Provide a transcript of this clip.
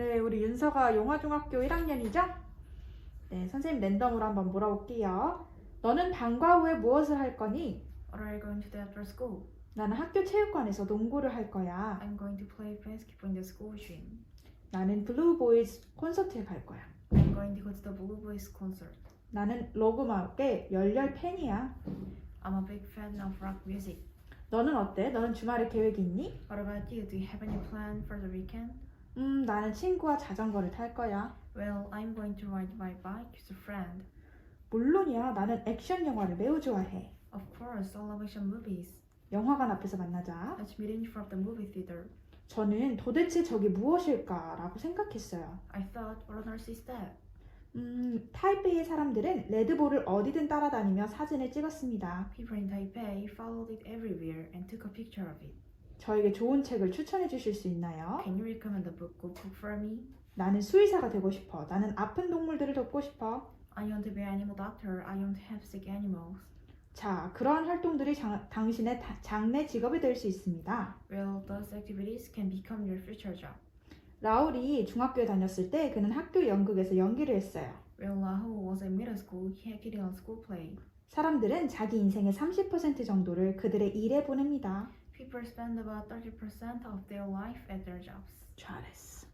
네, 우리 윤서가 용화중학교 1학년이죠? 네, 선생님 랜덤으로 한번 물어볼게요. 너는 방과 후에 무엇을 할 거니? What are you going to do after school? 나는 학교 체육관에서 농구를 할 거야. I'm going to play basketball in the school gym. 나는 블루보이즈 콘서트에 갈 거야. I'm going to go to the Blue Boys concert. 나는 로그마을의 열렬 팬이야. I'm a big fan of rock music. 너는 어때? 너는 주말에 계획이 있니? What about you? Do you have any plan for the weekend? 음, 나는 친구와 자전거를 탈 거야. Well, I'm going to ride my bike with a friend. 물론이야. 나는 액션 영화를 매우 좋아해. Of course, I love action movies. 영화관 앞에서 만나자. Let's meet in front of the movie theater. 저는 도대체 저게 무엇일까라고 생각했어요. I thought, what on earth is that? 음, 타이베이의 사람들은 레드볼을 어디든 따라다니며 사진을 찍었습니다. People in Taipei followed it everywhere and took a picture of it. 저에게 좋은 책을 추천해 주실 수 있나요? Can you recommend a book, good book for me? 나는 수의사가 되고 싶어. 나는 아픈 동물들을 돕고 싶어. I want to be an animal doctor. I want to help sick animals. 자, 그러한 활동들이 장- 당신의 다- 장래 직업이 될 수 있습니다. Well, those activities can become your future job. 라울이 중학교에 다녔을 때 그는 학교 연극에서 연기를 했어요. When Lahu was in middle school, he acted in a school play. 사람들은 자기 인생의 30% 정도를 그들의 일에 보냅니다. People spend about 30% of their life at their jobs. 잘했어.